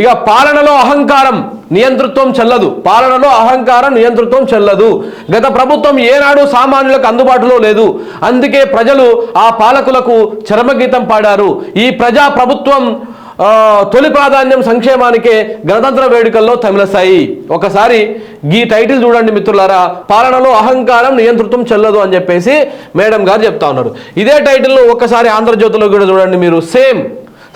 ఇక పాలనలో అహంకారం నియంతృత్వం చెల్లదు. పాలనలో అహంకారం నియంతృత్వం చెల్లదు. గత ప్రభుత్వం ఏనాడు సామాన్యులకు అందుబాటులో లేదు. అందుకే ప్రజలు ఆ పాలకులకు చరమగీతం పాడారు. ఈ ప్రజా ప్రభుత్వం తొలి ప్రాధాన్యం సంక్షేమానికే గణతంత్ర వేడుకల్లో తమిళసాయి. ఒకసారి ఈ టైటిల్ చూడండి మిత్రులారా. పాలనలో అహంకారం నియంతృత్వం చెల్లదు అని చెప్పేసి మేడం గారు చెప్తా ఉన్నారు. ఇదే టైటిల్లో ఒక్కసారి ఆంధ్రజ్యోతిలో కూడా చూడండి మీరు. సేమ్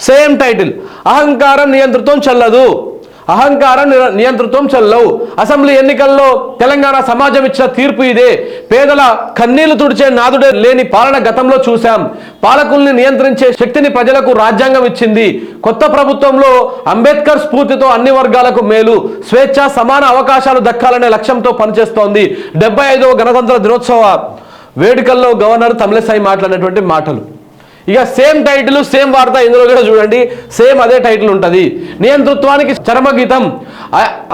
సేమ్ టైటిల్ అహంకారం నియంత్రిత్వం చెల్లదు. అహంకారం నిర- నియంతృత్వం చెల్లవు. అసెంబ్లీ ఎన్నికల్లో తెలంగాణ సమాజం ఇచ్చిన తీర్పు ఇదే. పేదల కన్నీళ్ళు తుడిచే నాదుడే లేని పాలన గతంలో చూశాం. పాలకుల్ని నియంత్రించే శక్తిని ప్రజలకు రాజ్యాంగం ఇచ్చింది. కొత్త ప్రభుత్వంలో అంబేద్కర్ స్ఫూర్తితో అన్ని వర్గాలకు మేలు. స్వేచ్ఛ సమాన అవకాశాలు దక్కాలనే లక్ష్యంతో పనిచేస్తోంది. డెబ్బై ఐదవ గణతంత్ర దినోత్సవ వేడుకల్లో గవర్నర్ తమిళసాయి మాట్లాడినటువంటి మాటలు. ఇక సేమ్ టైటిల్ సేమ్ వార్త ఇందులో కూడా చూడండి. సేమ్ అదే టైటిల్ ఉంటుంది. నియంతృత్వానికి చరమగీతం.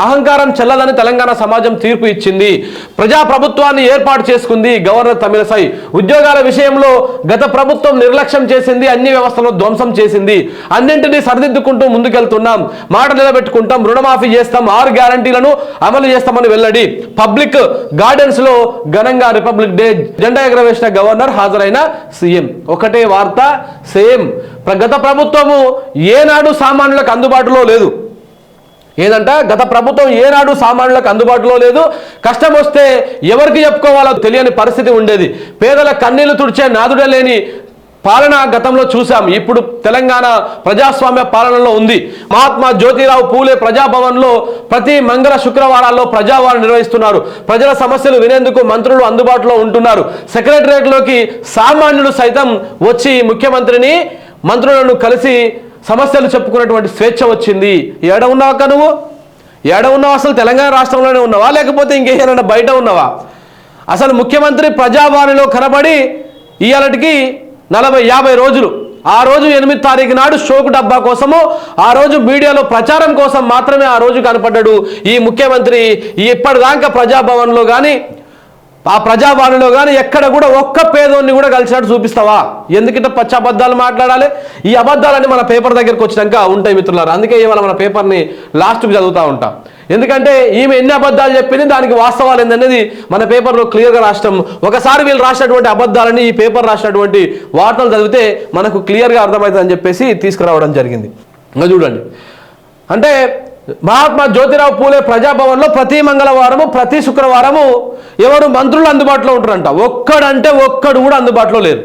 అహంకారం చెల్లదని తెలంగాణ సమాజం తీర్పు ఇచ్చింది. ప్రజా ప్రభుత్వాన్ని ఏర్పాటు చేసుకుంది గవర్నర్ తమిళసై. ఉద్యోగాల విషయంలో గత ప్రభుత్వం నిర్లక్ష్యం చేసింది అన్ని వ్యవస్థలను ధ్వంసం చేసింది. అన్నింటినీ సరిదిద్దుకుంటూ ముందుకెళ్తున్నాం. మాట నిలబెట్టుకుంటాం రుణమాఫీ చేస్తాం ఆరు గ్యారంటీలను అమలు చేస్తామని వెల్లడి. పబ్లిక్ గార్డెన్స్లో ఘనంగా రిపబ్లిక్ డే జెండా ఎగరవేసిన గవర్నర్ హాజరైన సీఎం. ఒకటే వార్త. సేమ్ గత ప్రభుత్వము ఏనాడు సామాన్యులకు అందుబాటులో లేదు. ఏదంట గత ప్రభుత్వం ఏనాడు సామాన్యులకు అందుబాటులో లేదు. కష్టం వస్తే ఎవరికి చెప్పుకోవాలో తెలియని పరిస్థితి ఉండేది. పేదల కన్నీళ్ళు తుడిచే నాదుడే లేని పాలన గతంలో చూసాం ఇప్పుడు తెలంగాణ ప్రజాస్వామ్య పాలనలో ఉంది. మహాత్మా జ్యోతిరావు పూలే ప్రజాభవన్లో ప్రతి మంగళ శుక్రవారాల్లో ప్రజావారు నిర్వహిస్తున్నారు. ప్రజల సమస్యలు వినేందుకు మంత్రులు అందుబాటులో ఉంటున్నారు. సెక్రటరియట్లోకి సామాన్యుడు సైతం వచ్చి ముఖ్యమంత్రిని మంత్రులను కలిసి సమస్యలు చెప్పుకునేటువంటి స్వేచ్ఛ వచ్చింది. ఏడ ఉన్నావు అక్క నువ్వు? ఏడ ఉన్నావు అసలు? తెలంగాణ రాష్ట్రంలోనే ఉన్నావా? లేకపోతే ఇంకేదైనా బయట ఉన్నావా? అసలు ముఖ్యమంత్రి ప్రజావాణిలో కనబడి ఇవాళకి నలభై యాభై రోజులు. ఆ రోజు ఎనిమిది తారీఖు నాడు షోకు డబ్బా కోసము ఆ రోజు మీడియాలో ప్రచారం కోసం మాత్రమే ఆ రోజు కనపడ్డాడు ఈ ముఖ్యమంత్రి. ఇప్పటిదాకా ప్రజాభవన్లో కానీ ఆ ప్రజాభవన్లో కానీ ఎక్కడ కూడా ఒక్క పేదోన్ని కూడా కలిసినట్టు చూపిస్తావా? ఎందుకంటే పచ్చ అబద్ధాలు మాట్లాడాలి? ఈ అబద్ధాలన్నీ మన పేపర్ దగ్గరికి వచ్చినాక ఉంటాయి మిత్రులారు. అందుకే ఇవాళ మన పేపర్ని లాస్ట్కి చదువుతూ ఉంటాం. ఎందుకంటే ఈమె ఎన్ని అబద్ధాలు చెప్పింది దానికి వాస్తవాలు ఏందనేది మన పేపర్లో క్లియర్గా రాష్ట్రం. ఒకసారి వీళ్ళు రాసినటువంటి అబద్ధాలని ఈ పేపర్ రాసినటువంటి వార్తలు చదివితే మనకు క్లియర్గా అర్థమవుతుందని చెప్పేసి తీసుకురావడం జరిగింది. ఇంకా చూడండి. అంటే మహాత్మా జ్యోతిరావు పూలే ప్రజాభవన్లో ప్రతి మంగళవారము ప్రతి శుక్రవారము ఎవరు మంత్రులు అందుబాటులో ఉంటారంట. ఒక్కడంటే ఒక్కడు కూడా అందుబాటులో లేరు.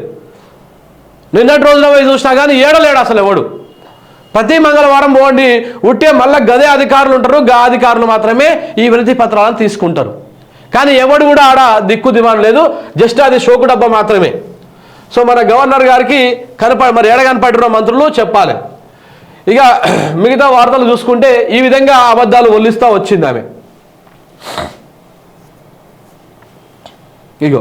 నిన్నటి రోజున పోయి చూసినా కానీ ఏడలేడు అసలు ఎవడు. ప్రతి మంగళవారం పోండి ఉట్టే మళ్ళీ గదే అధికారులు ఉంటారు గా అధికారులు మాత్రమే ఈ వినతి పత్రాలను తీసుకుంటారు. కానీ ఎవడు కూడా ఆడ దిక్కు దివాన్ లేదు జస్ట్ అది షోకు డబ్బా మాత్రమే. సో మన గవర్నర్ గారికి కనప మరి ఏడ కనపడిన మంత్రులు చెప్పాలి. ఇక మిగతా వార్తలు చూసుకుంటే ఈ విధంగా అబద్ధాలు ఒల్లిస్తూ వచ్చింది ఆమె. ఇగో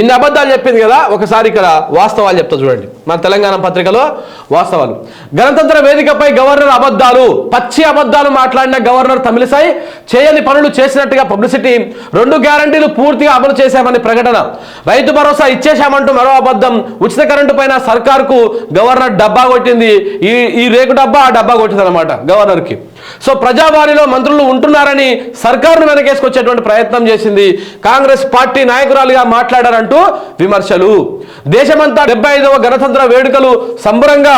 ఇన్ని అబద్ధాలు చెప్పింది కదా ఒకసారి ఇక్కడ వాస్తవాలు చెప్తా చూడండి. మన తెలంగాణ పత్రికలో వాస్తవాలు. గణతంత్ర వేదికపై గవర్నర్ అబద్ధాలు పచ్చి అబద్ధాలు మాట్లాడిన గవర్నర్ తమిళసాయి చేయని పనులు చేసినట్టుగా పబ్లిసిటీ రెండు గ్యారంటీలు పూర్తిగా అమలు చేశామని ప్రకటన. రైతు భరోసా ఇచ్చేశామంటూ మరో అబద్ధం ఉచిత కరెంటు పైన సర్కార్కు గవర్నర్ డబ్బా కొట్టింది. ఈ ఈ రేకు డబ్బా ఆ డబ్బా కొట్టింది అనమాట గవర్నర్కి. సో ప్రజావాణిలో మంత్రులు ఉంటున్నారని సర్కారును వెనకేసుకొచ్చేటువంటి ప్రయత్నం చేసింది కాంగ్రెస్ పార్టీ నాయకురాలుగా మాట్లాడారంటూ విమర్శలు. దేశమంతా డెబ్బై ఐదవ గణతంత్ర వేడుకలు సంబరంగా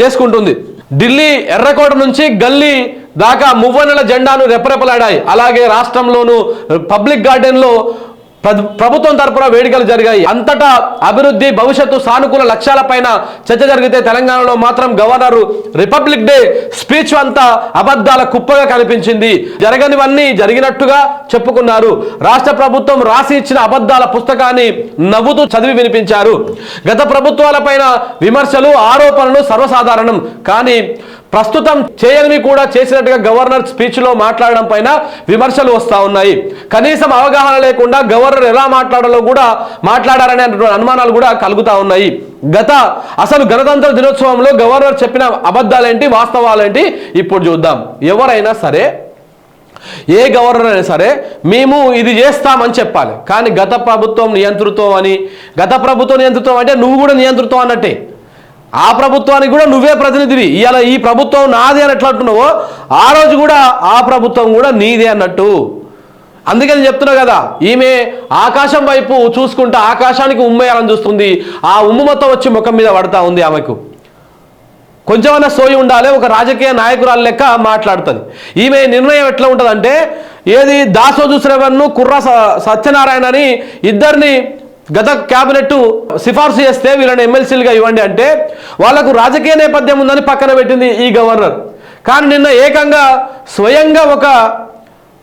చేసుకుంటుంది. ఢిల్లీ ఎర్రకోట నుంచి గల్లీ దాకా మువ్వనెల జెండాను రెపరెపలాడాయి. అలాగే రాష్ట్రంలోనూ పబ్లిక్ గార్డెన్లో ప్రభుత్వం తరపున వేడుకలు జరిగాయి. అంతటా అభివృద్ధి భవిష్యత్తు సానుకూల లక్ష్యాలపైన చర్చ జరిగితే తెలంగాణలో మాత్రం గవర్నర్ రిపబ్లిక్ డే స్పీచ్ అంతా అబద్ధాల కుప్పగా కనిపించింది. జరగనివన్నీ జరిగినట్టుగా చెప్పుకున్నారు. రాష్ట్ర ప్రభుత్వం రాసి ఇచ్చిన అబద్ధాల పుస్తకాన్ని నవ్వుతూ చదివి వినిపించారు. గత ప్రభుత్వాలపైన విమర్శలు ఆరోపణలు సర్వసాధారణం. కానీ ప్రస్తుతం చేయనివి కూడా చేసినట్టుగా గవర్నర్ స్పీచ్లో మాట్లాడడం పైన విమర్శలు వస్తూ ఉన్నాయి. కనీసం అవగాహన లేకుండా గవర్నర్ ఎలా మాట్లాడాలో కూడా మాట్లాడారనే అనుమానాలు కూడా కలుగుతా ఉన్నాయి. గత అసలు గణతంత్ర దినోత్సవంలో గవర్నర్ చెప్పిన అబద్ధాలేంటి వాస్తవాలేంటి ఇప్పుడు చూద్దాం. ఎవరైనా సరే ఏ గవర్నర్ అయినా సరే మేము ఇది చేస్తామని చెప్పాలి. కానీ గత ప్రభుత్వం నియంతృత్వం అని గత ప్రభుత్వం నియంతృత్వం అంటే నువ్వు కూడా నియంతృత్వం అన్నట్టే. ఆ ప్రభుత్వానికి కూడా నువ్వే ప్రతినిధివి. ఇవాళ ఈ ప్రభుత్వం నాది అని ఎట్లా అంటున్నావో ఆ రోజు కూడా ఆ ప్రభుత్వం కూడా నీదే అన్నట్టు. అందుకని చెప్తున్నా కదా ఈమె ఆకాశం వైపు చూసుకుంటా ఆకాశానికి ఉమ్మేయాలని చూస్తుంది. ఆ ఉమ్ము మొత్తం వచ్చి ముఖం మీద పడతా ఉంది ఆమెకు. కొంచెమైనా సోయి ఉండాలి ఒక రాజకీయ నాయకురాలు లెక్క మాట్లాడుతుంది. ఈమె నిర్ణయం ఎట్లా ఉంటుందంటే ఏది దాసోజు శ్రవణ్ను కుర్ర స- సత్యనారాయణ అని ఇద్దరిని గత క్యాబినెట్ సిఫార్సు చేస్తే వీళ్ళని ఎమ్మెల్సీలుగా ఇవ్వండి అంటే వాళ్ళకు రాజకీయ నేపథ్యం ఉందని పక్కన పెట్టింది ఈ గవర్నర్. కానీ నిన్న ఏకంగా స్వయంగా ఒక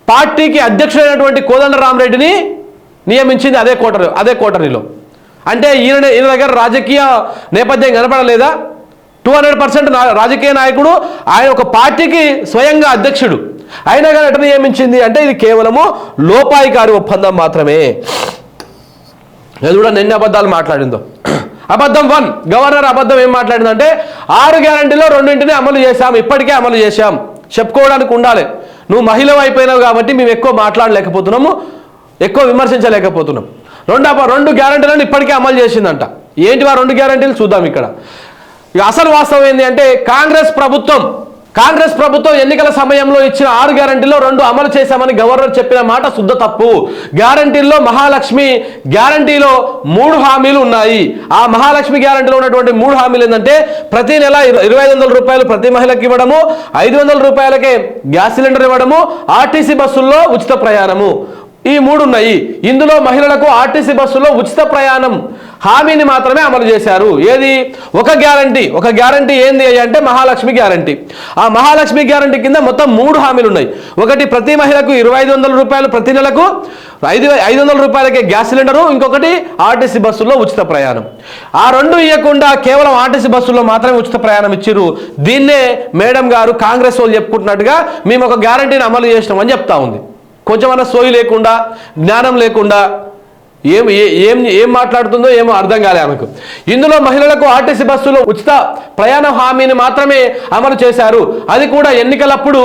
పార్టీకి అధ్యక్షుడైనటువంటి కోదండరామరెడ్డిని నియమించింది అదే కోటరి అదే కోటరీలో అంటే ఈయన ఈయన దగ్గర రాజకీయ నేపథ్యం కనపడలేదా? టూ హండ్రెడ్ పర్సెంట్ రాజకీయ నాయకుడు ఆయన ఒక పార్టీకి స్వయంగా అధ్యక్షుడు. అయినా కానీ ఎట నియమించింది అంటే ఇది కేవలము లోపాయికారి ఒప్పందం మాత్రమే. నేను కూడా ఎన్ని అబద్ధాలు మాట్లాడిందో. అబద్ధం వన్ గవర్నర్ అబద్ధం ఏం మాట్లాడిందంటే ఆరు గ్యారంటీలో రెండింటిని అమలు చేశాం ఇప్పటికే అమలు చేశాం. చెప్పుకోవడానికి ఉండాలి. నువ్వు మహిళ అయిపోయినావు కాబట్టి మేము ఎక్కువ మాట్లాడలేకపోతున్నాము ఎక్కువ విమర్శించలేకపోతున్నాం. రెండు రెండు గ్యారంటీలను ఇప్పటికే అమలు చేసిందంట. ఏంటి ఆ రెండు గ్యారంటీలు? చూద్దాం ఇక్కడ. ఇక అసలు వాస్తవం ఏంటి అంటే కాంగ్రెస్ ప్రభుత్వం కాంగ్రెస్ ప్రభుత్వం ఎన్నికల సమయంలో ఇచ్చిన ఆరు గ్యారంటీలో రెండు అమలు చేశామని గవర్నర్ చెప్పిన మాట శుద్ధ తప్పు. గ్యారంటీల్లో మహాలక్ష్మి గ్యారంటీలో మూడు హామీలు ఉన్నాయి. ఆ మహాలక్ష్మి గ్యారంటీలో ఉన్నటువంటి మూడు హామీలు ఏంటంటే ప్రతి నెల ఇరవై ఐదు వందల రూపాయలు ప్రతి మహిళకి ఇవ్వడము ఐదు వందల రూపాయలకే గ్యాస్ సిలిండర్ ఇవ్వడము ఆర్టీసీ బస్సుల్లో ఉచిత ప్రయాణము. ఈ మూడు ఉన్నాయి ఇందులో మహిళలకు ఆర్టీసీ బస్సులో ఉచిత ప్రయాణం. హామీని మాత్రమే అమలు చేశారు. ఏది? ఒక గ్యారంటీ. ఒక గ్యారంటీ ఏంది అంటే మహాలక్ష్మి గ్యారంటీ. ఆ మహాలక్ష్మి గ్యారంటీ కింద మొత్తం మూడు హామీలు ఉన్నాయి ఒకటి ప్రతి మహిళకు ఇరవై ఐదు వందల రూపాయలు ప్రతి నెలకు ఐదు ఐదు వందల రూపాయలకే గ్యాస్ సిలిండరు. ఇంకొకటి ఆర్టీసీ బస్సుల్లో ఉచిత ప్రయాణం. ఆ రెండు ఇవ్వకుండా కేవలం ఆర్టీసీ బస్సుల్లో మాత్రమే ఉచిత ప్రయాణం ఇచ్చిర్రు. దీన్నే మేడం గారు కాంగ్రెస్ వాళ్ళు చెప్పుకుంటున్నట్టుగా మేము ఒక గ్యారంటీని అమలు చేసినాం అని చెప్తా ఉంది. కొంచెమన్నా సోయి లేకుండా జ్ఞానం లేకుండా ఏం ఏ- ఏం ఏం మాట్లాడుతుందో ఏమో అర్థం కాలే ఆమెకు. ఇందులో మహిళలకు ఆర్టీసీ బస్సులో ఉచిత ప్రయాణ హామీని మాత్రమే అమలు చేశారు. అది కూడా ఎన్నికలప్పుడు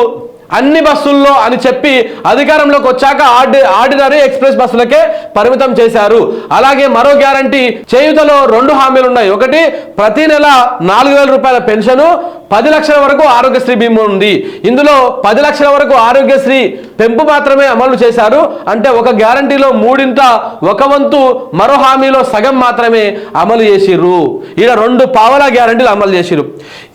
అన్ని బస్సుల్లో అని చెప్పి అధికారంలోకి వచ్చాక ఆర్డి ఆర్డినరీ ఎక్స్ప్రెస్ బస్సులకే పరిమితం చేశారు. అలాగే మరో గ్యారంటీ చేయుతలో రెండు హామీలు ఉన్నాయి ఒకటి ప్రతి నెల నాలుగు వేల రూపాయల పెన్షను పది లక్షల వరకు ఆరోగ్యశ్రీ బీమా ఉంది. ఇందులో పది లక్షల వరకు ఆరోగ్యశ్రీ పెంపు మాత్రమే అమలు చేశారు. అంటే ఒక గ్యారంటీలో మూడింట ఒక వంతు మరో హామీలో సగం మాత్రమే అమలు చేసిర్రు. ఈడ రెండు పావలా గ్యారంటీలు అమలు చేసిరు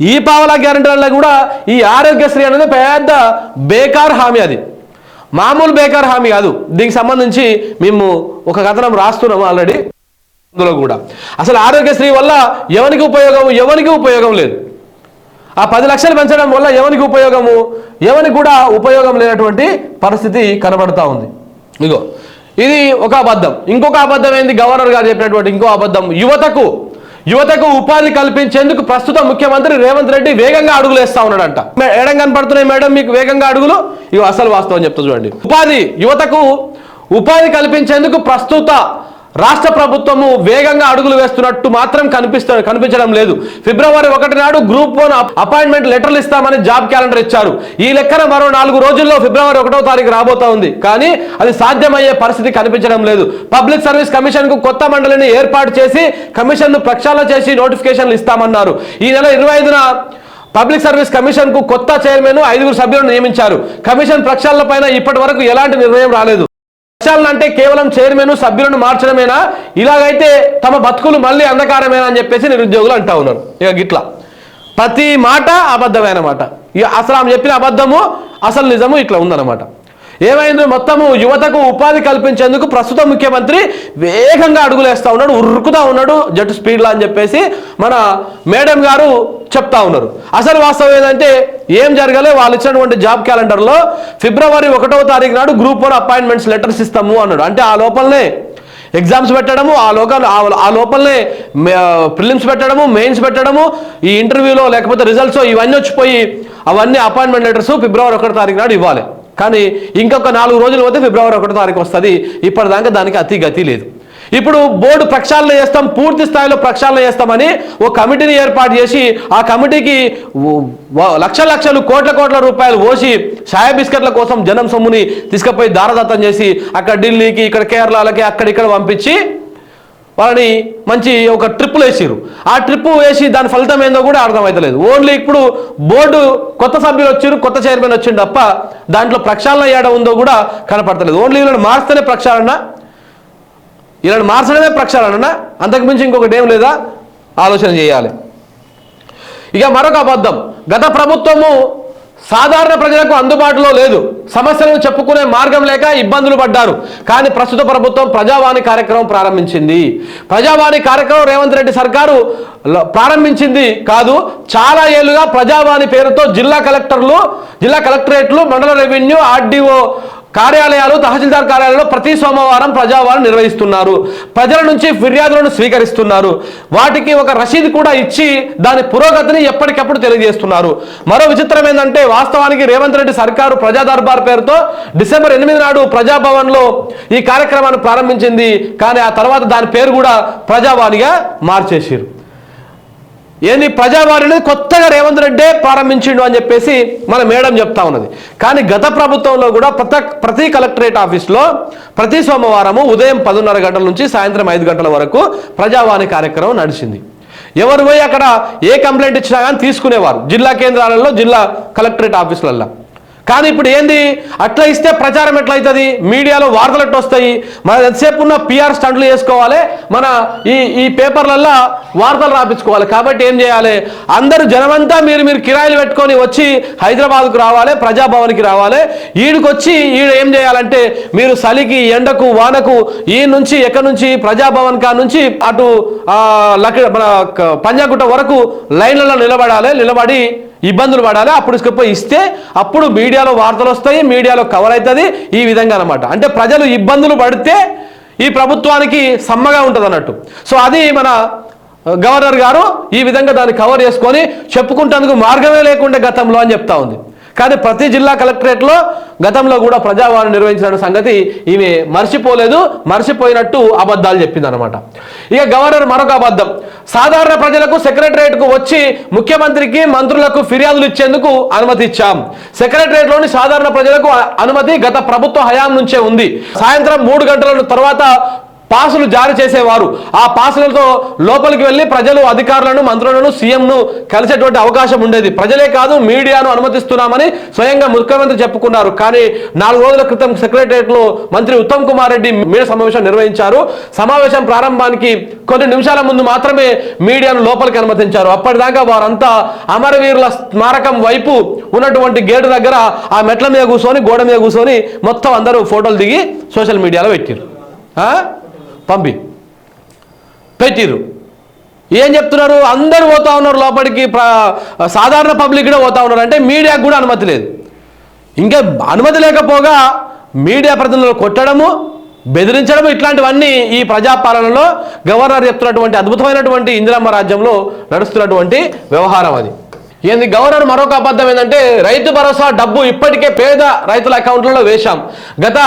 ఈ పావలా గ్యారంటీలలో కూడా ఈ ఆరోగ్యశ్రీ అనేది పెద్ద బేకార్ హామీ అది. మామూలు బేకార్ హామీ కాదు. దీనికి సంబంధించి మేము ఒక కథనం రాస్తున్నాము ఆల్రెడీ. అందులో కూడా. అసలు ఆరోగ్యశ్రీ వల్ల ఎవరికి ఉపయోగం? ఎవరికి ఉపయోగం లేదు. ఆ పది లక్షలు పెంచడం వల్ల ఎవరికి ఉపయోగము? ఎవరికి కూడా ఉపయోగం లేనటువంటి పరిస్థితి కనబడతా ఉంది. ఇగో ఇది ఒక అబద్ధం. ఇంకొక అబద్ధం ఏంది? గవర్నర్ గారు చెప్పినటువంటి ఇంకో అబద్ధం. యువతకు యువతకు ఉపాధి కల్పించేందుకు ప్రస్తుత ముఖ్యమంత్రి రేవంత్ రెడ్డి వేగంగా అడుగులు వేస్తా ఉన్నాడంట. ఎడం కనపడుతున్నాయి మేడం మీకు వేగంగా అడుగులు? ఇవి అసలు వాస్తవం చెప్తా చూడండి. ఉపాధి యువతకు ఉపాధి కల్పించేందుకు ప్రస్తుత రాష్ట్ర ప్రభుత్వము వేగంగా అడుగులు వేస్తున్నట్టు మాత్రం కనిపిస్త కనిపించడం లేదు. ఫిబ్రవరి ఒకటి నాడు గ్రూప్ వన్ అపాయింట్మెంట్ లెటర్లు ఇస్తామని జాబ్ క్యాలెండర్ ఇచ్చారు. ఈ లెక్కన మరో నాలుగు రోజుల్లో ఫిబ్రవరి ఒకటో తారీఖు రాబోతా ఉంది. కానీ అది సాధ్యమయ్యే పరిస్థితి కనిపించడం లేదు. పబ్లిక్ సర్వీస్ కమిషన్కు కొత్త మండలిని ఏర్పాటు చేసి కమిషన్ను ప్రక్షాళన చేసి నోటిఫికేషన్లు ఇస్తామన్నారు. ఈ నెల ఇరవై ఐదున పబ్లిక్ సర్వీస్ కమిషన్కు కొత్త చైర్మన్ ఐదుగురు సభ్యులను నియమించారు. కమిషన్ ప్రక్షాళన పైన ఇప్పటి వరకు ఎలాంటి నిర్ణయం రాలేదు. అంటే కేవలం చైర్మన్ సభ్యులను మార్చడమేనా? ఇలాగైతే తమ బతుకులు మళ్ళీ అంధకారమేనా అని చెప్పేసి నిరుద్యోగులు అంటా ఉన్నారు. ఇక గిట్లా. ప్రతి మాట అబద్ధమైన మాట ఇక అసలు ఆమె చెప్పిన అబద్ధము అసలు నిజము ఇట్లా ఉందన్నమాట. ఏమైంది? మొత్తము యువతకు ఉపాధి కల్పించేందుకు ప్రస్తుత ముఖ్యమంత్రి వేగంగా అడుగులేస్తా ఉన్నాడు ఉరుకుతా ఉన్నాడు జట్టు స్పీడ్లో అని చెప్పేసి మన మేడం గారు చెప్తా ఉన్నారు. అసలు వాస్తవం ఏంటంటే ఏం జరగలే? వాళ్ళు ఇచ్చినటువంటి జాబ్ క్యాలెండర్లో ఫిబ్రవరి ఒకటవ తారీఖు నాడు గ్రూప్ వన్ అపాయింట్మెంట్స్ లెటర్స్ ఇస్తాము అన్నాడు. అంటే ఆ లోపలనే ఎగ్జామ్స్ పెట్టడము ఆ లోకల్ ఆ లోపలనే ప్రిలిమ్స్ పెట్టడము మెయిన్స్ పెట్టడము ఈ ఇంటర్వ్యూలో లేకపోతే రిజల్ట్స్ ఇవన్నీ వచ్చిపోయి అవన్నీ అపాయింట్మెంట్ లెటర్స్ ఫిబ్రవరి ఒకటో తారీఖు నాడు ఇవ్వాలి. కానీ ఇంకొక నాలుగు రోజులు పోతే ఫిబ్రవరి ఒకటో తారీఖు వస్తుంది. ఇప్పటిదాకా దానికి అతి గతి లేదు. ఇప్పుడు బోర్డు ప్రక్షాళన చేస్తాం పూర్తి స్థాయిలో ప్రక్షాళన చేస్తామని ఓ కమిటీని ఏర్పాటు చేసి ఆ కమిటీకి లక్ష లక్షలు కోట్ల కోట్ల రూపాయలు పోసి సాయా బిస్కెట్ల కోసం జనం సొమ్ముని తీసుకుపోయి దారదత్తం చేసి అక్కడ ఢిల్లీకి ఇక్కడ కేరళలకి అక్కడ ఇక్కడ పంపించి వాళ్ళని మంచి ఒక ట్రిప్పులు వేసిరు ఆ ట్రిప్ వేసి దాని ఫలితం ఏందో కూడా అర్థమవుతలేదు ఓన్లీ ఇప్పుడు బోర్డు కొత్త సభ్యులు వచ్చారు కొత్త చైర్మన్ వచ్చిండు తప్ప దాంట్లో ప్రక్షాళన ఏడ ఉందో కూడా కనపడతలేదు. ఓన్లీ వీళ్ళని మార్స్తేనే ప్రక్షాళన వీళ్ళని మార్చడమే ప్రక్షాళన. అంతకుమించి ఇంకొకటి ఏం లేదా? ఆలోచన చేయాలి. ఇక మరొక అబద్ధం. గత ప్రభుత్వము సాధారణ ప్రజలకు అందుబాటులో లేదు. సమస్యలను చెప్పుకునే మార్గం లేక ఇబ్బందులు పడ్డారు. కానీ ప్రస్తుత ప్రభుత్వం ప్రజావాణి కార్యక్రమం ప్రారంభించింది. ప్రజావాణి కార్యక్రమం రేవంత్ రెడ్డి సర్కారు ప్రారంభించింది కాదు చాలా ఏళ్ళుగా ప్రజావాణి పేరుతో జిల్లా కలెక్టర్లు జిల్లా కలెక్టరేట్లు మండల రెవెన్యూ ఆర్డీఓ కార్యాలయాలు తహసీల్దార్ కార్యాలయాల్లో ప్రతి సోమవారం ప్రజావారం నిర్వహిస్తున్నారు. ప్రజల నుంచి ఫిర్యాదులను స్వీకరిస్తున్నారు. వాటికి ఒక రసీదు కూడా ఇచ్చి దాని పురోగతిని ఎప్పటికప్పుడు తెలియజేస్తున్నారు. మరో విచిత్రం ఏంటంటే వాస్తవానికి రేవంత్ రెడ్డి సర్కారు ప్రజా దర్బార్ పేరుతో డిసెంబర్ ఎనిమిది నాడు ప్రజాభవన్లో ఈ కార్యక్రమాన్ని ప్రారంభించింది. కానీ ఆ తర్వాత దాని పేరు కూడా ప్రజావాణిగా మార్చేసారు ఏంది? ప్రజావాణిని కొత్తగా రేవంత్ రెడ్డే ప్రారంభించిండు అని చెప్పేసి మన మేడం చెప్తా ఉన్నది. కానీ గత ప్రభుత్వంలో కూడా ప్రత ప్రతి కలెక్టరేట్ ఆఫీస్లో ప్రతి సోమవారము ఉదయం పదున్నర గంటల నుంచి సాయంత్రం ఐదు గంటల వరకు ప్రజావాణి కార్యక్రమం నడిచింది. ఎవరు పోయి అక్కడ ఏ కంప్లైంట్ ఇచ్చినా కానీ తీసుకునేవారు. జిల్లా కేంద్రాలలో జిల్లా కలెక్టరేట్ ఆఫీసులలో కానీ ఇప్పుడు ఏంది? అట్లా ఇస్తే ప్రచారం ఎట్లయితుంది? మీడియాలో వార్తలు ఎట్లా వస్తాయి మన ఎంతసేపు ఉన్న పిఆర్ స్టంట్లు చేసుకోవాలి మన ఈ ఈ పేపర్లల్లో వార్తలు రాపించుకోవాలి. కాబట్టి ఏం చేయాలి? అందరూ జనమంతా మీరు మీరు కిరాయిలు పెట్టుకొని వచ్చి హైదరాబాద్కు రావాలి ప్రజాభవన్కి రావాలి. ఈడికొచ్చి ఈడు ఈడ ఏం చేయాలంటే మీరు చలికి ఎండకు వానకు ఈ నుంచి ఎక్కడి నుంచి ప్రజాభవన్ కా నుంచి అటు లక్ మన పంజాగుట్ట వరకు లైన్లలో నిలబడాలి. నిలబడి ఇబ్బందులు పడాలి అప్పుడు తీసుకుపోయి ఇస్తే అప్పుడు మీడియాలో వార్తలు వస్తాయి మీడియాలో కవర్ అవుతుంది ఈ విధంగా అనమాట అంటే ప్రజలు ఇబ్బందులు పడితే ఈ ప్రభుత్వానికి సమ్మగా ఉంటుంది అన్నట్టు సో అది మన గవర్నర్ గారు ఈ విధంగా దాన్ని కవర్ చేసుకొని చెప్పుకుంటేందుకు మార్గమే లేకుండా గతంలో అని చెప్తా ఉంది. కానీ ప్రతి జిల్లా కలెక్టరేట్లో గతంలో కూడా ప్రజావాణి నిర్వహించిన సంగతి ఈమె మర్చిపోలేదు మర్చిపోయినట్టు అబద్ధాలు చెప్పింది అనమాట ఇక గవర్నర్ మరొక అబద్ధం. సాధారణ ప్రజలకు సెక్రటరియట్కు వచ్చి ముఖ్యమంత్రికి మంత్రులకు ఫిర్యాదులు ఇచ్చేందుకు అనుమతి ఇచ్చాం సెక్రటరియట్లోని సాధారణ ప్రజలకు అనుమతి గత ప్రభుత్వ హయాం నుంచే ఉంది. సాయంత్రం మూడు గంటల తర్వాత పాసులు జారీ చేసేవారు. ఆ పాసులతో లోపలికి వెళ్ళి ప్రజలు అధికారులను మంత్రులను సీఎంను కలిసేటువంటి అవకాశం ఉండేది. ప్రజలే కాదు మీడియాను అనుమతిస్తున్నామని స్వయంగా ముఖ్యమంత్రి చెప్పుకున్నారు. కానీ నాలుగు రోజుల క్రితం సెక్రటరియట్లో మంత్రి ఉత్తమ్ కుమార్ రెడ్డి మీడియా సమావేశం నిర్వహించారు. సమావేశం ప్రారంభానికి కొన్ని నిమిషాల ముందు మాత్రమే మీడియాను లోపలికి అనుమతించారు. అప్పటిదాకా వారంతా అమరవీరుల స్మారకం వైపు ఉన్నటువంటి గేటు దగ్గర ఆ మెట్ల మీద కూర్చొని గోడ మీద కూర్చొని మొత్తం అందరూ ఫోటోలు దిగి సోషల్ మీడియాలో పెట్టారు ఆ? పంపి. పెట్టిరు ఏం చెప్తున్నారు? అందరు పోతా ఉన్నారు లోపలికి. సాధారణ పబ్లిక్ కూడా పోతా ఉన్నారు. అంటే మీడియాకు కూడా అనుమతి లేదు. ఇంకా అనుమతి లేకపోగా మీడియా ప్రతినిధులు కొట్టడము బెదిరించడం ఇట్లాంటివన్నీ ఈ ప్రజాపాలనలో గవర్నర్ చెప్తున్నటువంటి అద్భుతమైనటువంటి ఇందిరమ్మ రాజ్యంలో నడుస్తున్నటువంటి వ్యవహారం అది. ఏంది? గవర్నర్ మరొక అబద్ధం ఏంటంటే రైతు భరోసా డబ్బు ఇప్పటికే పేద రైతుల అకౌంట్లలో వేశాం. గత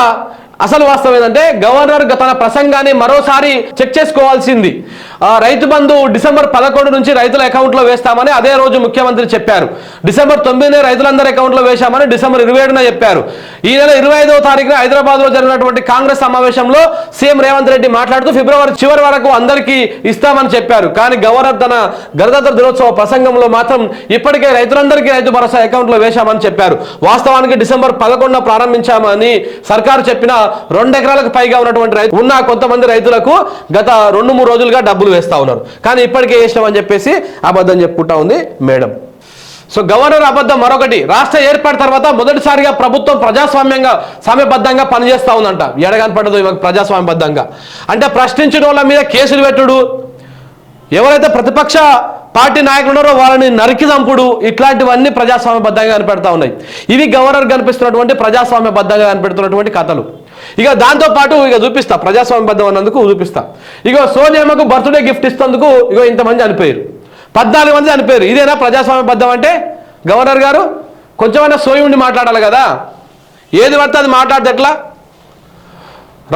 అసలు వాస్తవం ఏంటంటే గవర్నర్ తన ప్రసంగాన్ని మరోసారి చెక్ చేసుకోవాల్సింది. ఆ, రైతు బంధు డిసెంబర్ పదకొండు నుంచి రైతుల అకౌంట్లో వేస్తామని అదే రోజు ముఖ్యమంత్రి చెప్పారు. డిసెంబర్ తొమ్మిదినే రైతులందరి అకౌంట్లో వేశామని డిసెంబర్ ఇరవై ఏడున చెప్పారు. ఈ నెల ఇరవై ఐదవ తారీఖున హైదరాబాద్లో జరిగినటువంటి కాంగ్రెస్ సమావేశంలో సీఎం రేవంత్ రెడ్డి మాట్లాడుతూ ఫిబ్రవరి చివరి వరకు అందరికీ ఇస్తామని చెప్పారు. కానీ గవర్నర్ తన గణతంత్ర దినోత్సవ ప్రసంగంలో మాత్రం ఇప్పటికే రైతులందరికీ రైతు భరోసా అకౌంట్లో వేశామని చెప్పారు. వాస్తవానికి డిసెంబర్ పదకొండున ప్రారంభించామని సర్కారు చెప్పిన రెండు ఎకరాలకు పైగా ఉన్నటువంటి రైతు ఉన్న కొంతమంది రైతులకు గత రెండు మూడు రోజులుగా డబ్బులు వేస్తా ఉన్నారు. కానీ ఇప్పటికే వేసినామని చెప్పేసి అబద్ధం చెప్పుకుంటా ఉంది మేడం. సో గవర్నర్ అబద్ధం మరొకటి రాష్ట్ర ఏర్పాటు తర్వాత మొదటిసారిగా ప్రభుత్వం ప్రజాస్వామ్యంగా సమయబద్ధంగా పనిచేస్తా ఉందంట. ఎడగాని పడదు ఈమెకు ప్రజాస్వామ్యబద్ధంగా. అంటే ప్రశ్నించిన వాళ్ళ మీద కేసులు పెట్టుడు ఎవరైతే ప్రతిపక్ష పార్టీ నాయకులు ఉన్నారో వాళ్ళని నరికి చంపుడు ఇట్లాంటివన్నీ ప్రజాస్వామ్యబద్ధంగా కనిపెడతా ఉన్నాయి. ఇవి గవర్నర్ కనిపిస్తున్నటువంటి ప్రజాస్వామ్యబద్ధంగా కనిపెడుతున్నటువంటి కథలు. ఇక దాంతో పాటు ఇక చూపిస్తా ప్రజాస్వామ్యబద్ధం అన్నందుకు చూపిస్తా. ఇక సోనియమ్మకు బర్త్డే గిఫ్ట్ ఇస్తందుకు ఇగో ఇంతమంది అనిపోయారు పద్నాలుగు మంది అనిపోయారు ఇదేనా ప్రజాస్వామ్యబద్ధం అంటే? గవర్నర్ గారు కొంచెమైనా సోయి ఉండి మాట్లాడాలి కదా. ఏది పడితే అది మాట్లాడితే ఎట్లా?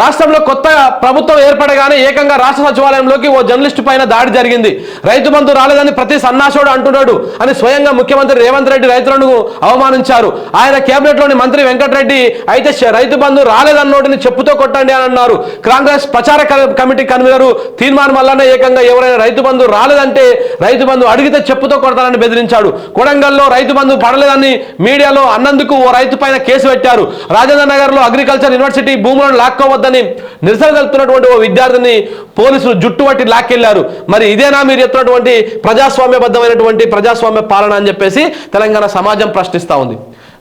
రాష్ట్రంలో కొత్త ప్రభుత్వం ఏర్పడగానే ఏకంగా రాష్ట్ర సచివాలయంలోకి ఓ జర్నలిస్టు పైన దాడి జరిగింది. రైతు బంధు రాలేదని ప్రతి సన్నాసోడు అంటున్నాడు అని స్వయంగా ముఖ్యమంత్రి రేవంత్ రెడ్డి రైతులను అవమానించారు. ఆయన కేబినెట్లోని మంత్రి వెంకటరెడ్డి అయితే రైతు బంధు రాలేదన్నోటిని చెప్పుతో కొట్టండి అని అన్నారు. కాంగ్రెస్ ప్రచార కమిటీ కన్వీనర్ తీర్మానం వల్లనే ఏకంగా ఎవరైనా రైతు బంధు రాలేదంటే రైతు బంధు అడిగితే చెప్పుతో కొడతానని బెదిరించాడు. కొడంగల్లో రైతు బంధు పడలేదని మీడియాలో అన్నందుకు ఓ రైతు పైన కేసు పెట్టారు. రాజేంద్ర నగర్లో అగ్రికల్చర్ యూనివర్సిటీ భూములను లాక్కోవద్దని నిరసన కలుపుతున్నటువంటి ఓ విద్యార్థిని పోలీసులు జుట్టు పట్టి లాక్కెళ్ళారు. మరి ఇదేనా మీరు చెప్తున్నటువంటి ప్రజాస్వామ్యబద్ధమైనటువంటి ప్రజాస్వామ్య పాలన అని చెప్పేసి తెలంగాణ సమాజం ప్రశ్నిస్తా ఉంది.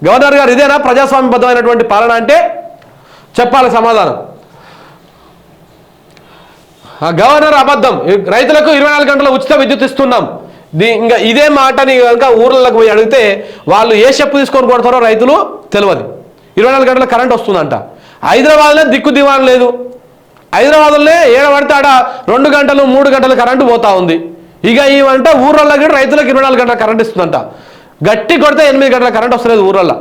గవర్నర్ గారు ఇదేనా ప్రజాస్వామ్యబద్ధమైనటువంటి పాలన అంటే? చెప్పాలి సమాధానం. గవర్నర్ అబద్ధం. రైతులకు ఇరవై నాలుగు గంటల ఉచిత విద్యుత్ ఇస్తున్నాం. దీ ఇంకా ఇదే మాటని కనుక ఊర్లకు పోయి అడిగితే వాళ్ళు ఏ చెప్పు తీసుకొని కొడతారో రైతులు తెలియదు. ఇరవై నాలుగు గంటల కరెంట్ వస్తుందంట. హైదరాబాద్లో దిక్కు దివాన్ లేదు. హైదరాబాద్లోనే ఏడబడితే ఆడ రెండు గంటలు మూడు గంటలు కరెంటు పోతా ఉంది. ఇక ఇవంట ఊర్లలో కూడా రైతులకు ఇరవై నాలుగు గంటల కరెంట్ ఇస్తుందంట. గట్టి కొడితే ఎనిమిది గంటల కరెంట్ వస్తలేదు ఊర్లలో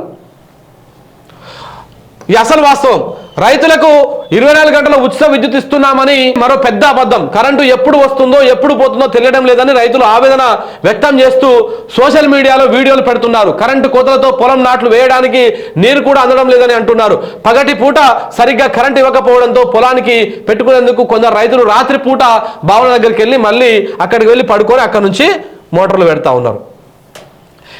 ఇది అసలు వాస్తవం. రైతులకు ఇరవై నాలుగు గంటల ఉచిత విద్యుత్ ఇస్తున్నామని మరో పెద్ద అబద్ధం. కరెంటు ఎప్పుడు వస్తుందో ఎప్పుడు పోతుందో తెలియడం లేదని రైతులు ఆవేదన వ్యక్తం చేస్తూ సోషల్ మీడియాలో వీడియోలు పెడుతున్నారు. కరెంటు కోతలతో పొలం నాట్లు వేయడానికి నీరు కూడా అందడం లేదని అంటున్నారు. పగటి పూట సరిగ్గా కరెంటు ఇవ్వకపోవడంతో పొలానికి పెట్టుకునేందుకు కొందరు రైతులు రాత్రి పూట భావన దగ్గరికి వెళ్ళి మళ్ళీ అక్కడికి వెళ్ళి పడుకొని అక్కడ నుంచి మోటార్లు పెడతా ఉన్నారు.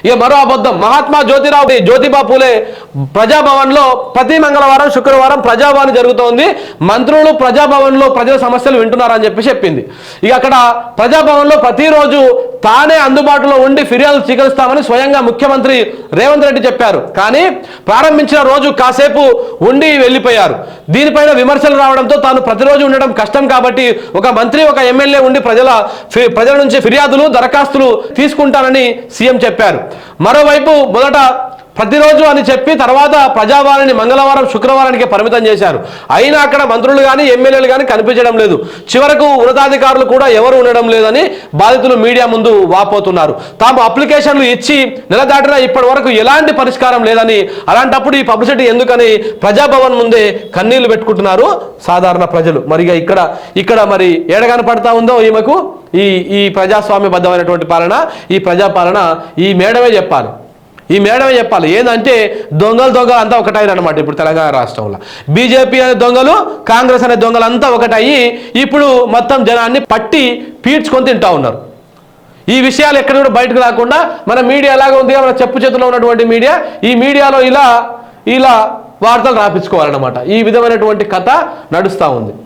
ఇక మరో అబద్ధం. మహాత్మా జ్యోతిరావు జ్యోతిబా పూలే ప్రజాభవన్లో ప్రతి మంగళవారం శుక్రవారం ప్రజాభవన్ జరుగుతోంది. మంత్రులు ప్రజాభవన్లో ప్రజల సమస్యలు వింటున్నారని చెప్పి చెప్పింది. ఇక అక్కడ ప్రజాభవన్లో ప్రతిరోజు తానే అందుబాటులో ఉండి ఫిర్యాదులు స్వీకరిస్తామని స్వయంగా ముఖ్యమంత్రి రేవంత్ రెడ్డి చెప్పారు. కానీ ప్రారంభించిన రోజు కాసేపు ఉండి వెళ్ళిపోయారు. దీనిపైన విమర్శలు రావడంతో తాను ప్రతిరోజు ఉండడం కష్టం కాబట్టి ఒక మంత్రి ఒక ఎమ్మెల్యే ఉండి ప్రజల ఫి- ప్రజల నుంచి ఫిర్యాదులు దరఖాస్తులు తీసుకుంటానని సీఎం చెప్పారు. మరోవైపు మొదట ప్రతిరోజు అని చెప్పి తర్వాత ప్రజావాణిని మంగళవారం శుక్రవారానికి పరిమితం చేశారు. అయినా అక్కడ మంత్రులు కానీ ఎమ్మెల్యేలు కానీ కనిపించడం లేదు. చివరకు ఉన్నతాధికారులు కూడా ఎవరు ఉండడం లేదని బాధితులు మీడియా ముందు వాపోతున్నారు. తాము అప్లికేషన్లు ఇచ్చి నెల దాటినా ఇప్పటి వరకు ఎలాంటి పరిష్కారం లేదని అలాంటప్పుడు ఈ పబ్లిసిటీ ఎందుకని ప్రజాభవన్ ముందే కన్నీళ్ళు పెట్టుకుంటున్నారు సాధారణ ప్రజలు. మరిగా ఇక్కడ ఇక్కడ మరి ఏడ పడతా ఉందో ఈమెకు? ఈ ఈ ప్రజాస్వామ్యబద్ధమైనటువంటి పాలన ఈ ప్రజాపాలన ఈ మేడమే చెప్పాలి. ఈ మేడమే చెప్పాలి. ఏంటంటే దొంగలు దొంగలు అంతా ఒకటైరు అనమాట ఇప్పుడు తెలంగాణ రాష్ట్రంలో. బీజేపీ అనే దొంగలు కాంగ్రెస్ అనే దొంగలు అంతా ఒకటయ్యి ఇప్పుడు మొత్తం జనాన్ని పట్టి పీడ్చుకొని తింటా ఉన్నారు. ఈ విషయాలు ఎక్కడ కూడా బయటకు రాకుండా మన మీడియా ఎలాగ ఉంది మన చెప్పు చేతిలో ఉన్నటువంటి మీడియా ఈ మీడియాలో ఇలా ఇలా వార్తలు రాపించుకోవాలన్నమాట. ఈ విధమైనటువంటి కథ నడుస్తూ ఉంది.